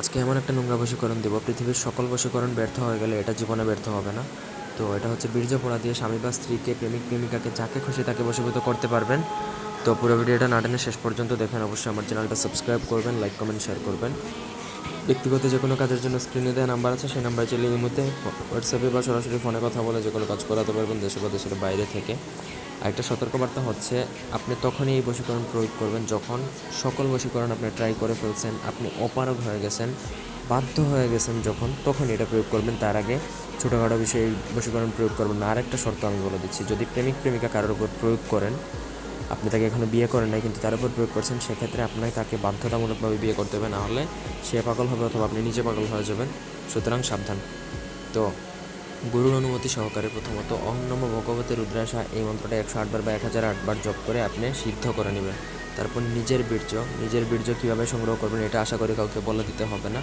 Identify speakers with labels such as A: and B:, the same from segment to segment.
A: আজকে এমন একটা নোংরা বশীকরণ দেবো, পৃথিবীর সকল বশীকরণ ব্যর্থ হয়ে গেলে এটা জীবনে ব্যর্থ হবে না। তো এটা হচ্ছে বীর্য পোড়া দিয়ে স্বামী বা স্ত্রীকে, প্রেমিক, প্রেমিকাকে যাকে খুশি তাকে বশীভূত করতে পারবেন। তো পুরো ভিডিওটা না টেনে শেষ পর্যন্ত দেখেন, অবশ্যই আমার চ্যানেলটা সাবস্ক্রাইব করবেন, লাইক, কমেন্ট, শেয়ার করবেন। ব্যক্তিগত যে কোনো কাজের জন্য স্ক্রিনে দেওয়া নাম্বার আছে, সেই নাম্বারে চলে এই মুহূর্তে হোয়াটসঅ্যাপে বা সরাসরি ফোনে কথা বলে যে কোনো কাজ করাতে পারবেন দেশে বা দেশের বাইরে থেকে। আরেকটা সতর্কবার্তা হচ্ছে, আপনি তখনই এই বশীকরণ প্রয়োগ করবেন যখন সকল বশীকরণ আপনি ট্রাই করে ফেলছেন, আপনি অপারগ হয়ে গেছেন, বাধ্য হয়ে গেছেন যখন তখন এটা প্রয়োগ করবেন। তার আগে ছোটোখাটো বিষয়ে এই বশীকরণ প্রয়োগ করবেন। না আরেকটা শর্ত আমি বলে দিচ্ছি, যদি প্রেমিক প্রেমিকা কারোর উপর প্রয়োগ করেন, আপনি তাকে এখনও বিয়ে করেন নাই কিন্তু তার উপর প্রয়োগ করছেন, সেক্ষেত্রে আপনাকে তাকে বাধ্যতামূলকভাবে বিয়ে করতে হবে। না হলে সে পাগল হবে অথবা আপনি নিজে পাগল হয়ে যাবেন। সুতরাং সাবধান। তো গুরুর অনুমতি সহকারে প্রথমত অহম নম ভগবতে রুদ্রাসা এই মন্ত্রটা একশো আটবার বা এক হাজার আটবার জপ করে আপনি সিদ্ধ করে নেবেন। তারপর নিজের বীর্য নিজের বীর্য কীভাবে সংগ্রহ করবেন এটা আশা করি কাউকে বলে দিতে হবে না।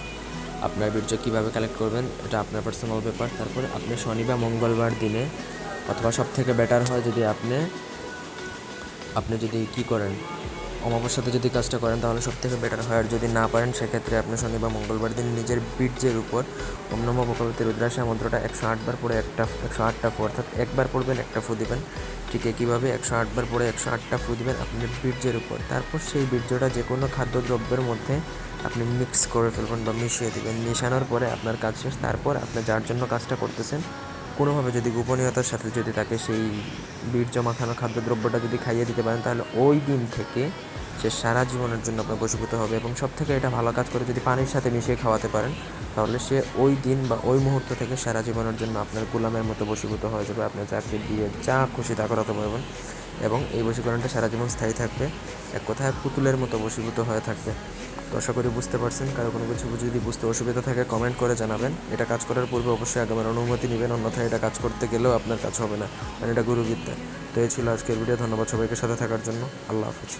A: আপনার বীর্য কীভাবে কালেক্ট করবেন এটা আপনার পার্সোনাল ব্যাপার। তারপর আপনি শনি বা মঙ্গলবার দিনে অথবা সব থেকে বেটার হয় যদি আপনি আপনি যদি কি করেন অমাবস্যাতে যদি কাজটা করেন, তাহলে সব থেকে বেটার হয়। আর যদি না পারেন, সেক্ষেত্রে আপনি শনি বা মঙ্গলবার দিন নিজের বীর্যের উপর ওম নম ভগবতী রুদ্রাশা মন্ত্রটা একশো আটবার পরে একটা, একশো আটটা ফু অর্থাৎ একবার পড়বেন, একটা ফু দিবেন। ঠিক একইভাবে একশো আটবার পড়ে একশো আটটা ফু দিবেন আপনার বীর্যের উপর। তারপর সেই বীর্যটা যে কোনো খাদ্যদ্রব্যের মধ্যে আপনি মিক্স করে ফেলবেন বা মিশিয়ে দেবেন। মেশানোর পরে আপনার কাজ শেষ। তারপর আপনি যার জন্য কাজটা করতেছেন কোনোভাবে যদি গোপনীয়তার সাথে যদি তাকে সেই বীর্য মাখানো খাদ্যদ্রব্যটা যদি খাইয়ে দিতে পারেন, তাহলে ওই দিন থেকে সে সারা জীবনের জন্য আপনার বশীভূত হবে এবং সব থেকে এটা ভালো কাজ করে যদি পানির সাথে মিশিয়ে খাওয়াতে পারেন, তাহলে সে ওই দিন বা ওই মুহূর্ত থেকে সারা জীবনের জন্য আপনার গোলামের মতো বশীভূত হয়ে যাবে, আপনার চাকরি দিয়ে যা খুশি তা করাতে পারবেন এবং এই বশীকরণটা সারা জীবন স্থায়ী থাকবে, এক কথায় পুতুলের মতো বশীভূত হয়ে থাকবে। তো আশা করি বুঝতে পারছেন। কারও কোনো কিছু যদি বুঝতে অসুবিধা থাকে কমেন্ট করে জানাবেন। এটা কাজ করার পূর্বে অবশ্যই আগামের অনুমতি নেবেন, অন্যথায় এটা কাজ করতে গেলেও আপনার কাজ হবে না। মানে এটা গুরুবিদ্যা তো এই ছিল আজকের ভিডিও ধন্যবাদ সবাইকে সাথে থাকার জন্য। আল্লাহ হাফিজ।